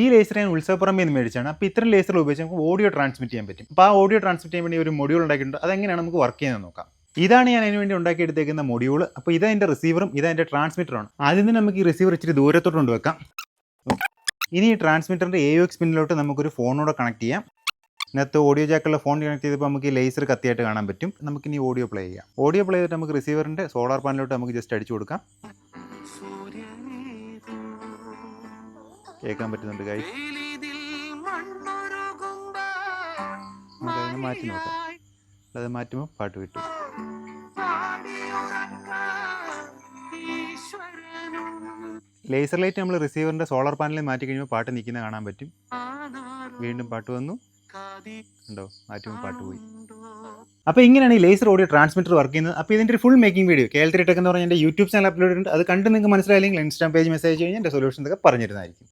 ഈ ലേസർ ഞാൻ ഉത്സവപ്പുറമ്പിൽ നിന്ന് മേടിച്ചാണ്. അപ്പോൾ ഇത്തരം ലേസർ ഉപയോഗിച്ച് നമുക്ക് ഓഡിയോ ട്രാൻസ്മിറ്റ് ചെയ്യാൻ പറ്റും. അപ്പോൾ ആ ഓഡിയോ ട്രാൻസ്മിറ്റ് ചെയ്യാൻ വേണ്ടി ഒരു മൊഡ്യൂൾ ഉണ്ടാക്കിയിട്ടുണ്ട്. അതെങ്ങനെയാണ് നമുക്ക് വർക്ക് ചെയ്യുന്നത് നോക്കാം. ഇതാണ് ഞാൻ അതിനുവേണ്ടി ഉണ്ടാക്കിയെടുത്തേക്കുന്ന മൊഡ്യൂൾ അപ്പോൾ ഇതതിന്റെ റിസീവറും ഇതതിന്റെ ട്രാൻസ്മിറ്ററാണ് ആദ്യം തന്നെ നമുക്ക് ഈ റിസീവർ ഇച്ചിരി ദൂരത്തോട്ട് കൊണ്ടുവെക്കാം ഇനി ഈ ട്രാൻസ്മിറ്ററിന്റെ എ യു എക്സ് പിന്നിലോട്ട് നമുക്കൊരു ഫോണോട് കണക്ട് ചെയ്യാം. ഇതിനകത്ത് ഓഡിയോ ജാക്കുള്ള ഫോൺ കണക്ട് ചെയ്തപ്പോൾ നമുക്ക് ലേസർ കത്തിയായിട്ട് കാണാൻ പറ്റും. നമുക്കിനി ഓഡിയോ പ്ലേ ചെയ്യാം. ഓഡിയോ പ്ലേ ചെയ്തിട്ട് നമുക്ക് റിസീവറിന്റെ സോളാർ പാനലിലോട്ട് നമുക്ക് ജസ്റ്റ് അടിച്ചു കൊടുക്കാം. കേൾക്കാൻ പറ്റുന്നുണ്ട് കൈ മാറ്റി നോക്കാം. അത് മാറ്റുമ്പോൾ പാട്ട് കിട്ടും. ലേസർ ലൈറ്റ് നമ്മൾ റിസീവറിന്റെ സോളർ പാനലിൽ മാറ്റി കഴിയുമ്പോൾ പാട്ട് നിൽക്കുന്നത് കാണാൻ പറ്റും. വീണ്ടും പാട്ട് വന്നു. ഉണ്ടോ? മാറ്റുമ്പോൾ പാട്ട് പോയി. അപ്പോൾ ഇങ്ങനെയാണ് ഈ ലേസർ ഓഡിയോ ട്രാൻസ്മിറ്റർ വർക്ക് ചെയ്യുന്നത്. അപ്പോൾ ഇതിന്റെ ഒരു ഫുൾ മേക്കിംഗ് വീഡിയോ ടെക് എന്ന് പറഞ്ഞാൽ എന്റെ യൂട്യൂബ് ചാനൽ അപ്ലോഡ് ചെയ്തിട്ടുണ്ട്. അത് കണ്ട് നിങ്ങൾക്ക് മനസ്സിലായില്ലെങ്കിൽ ഇൻസ്റ്റാഗ്രാം പേജ് മെസ്സേജ് കഴിഞ്ഞാൽ എന്റെ സൊല്യൂഷൻ ഒക്കെ പറഞ്ഞിരുന്നതായിരിക്കും.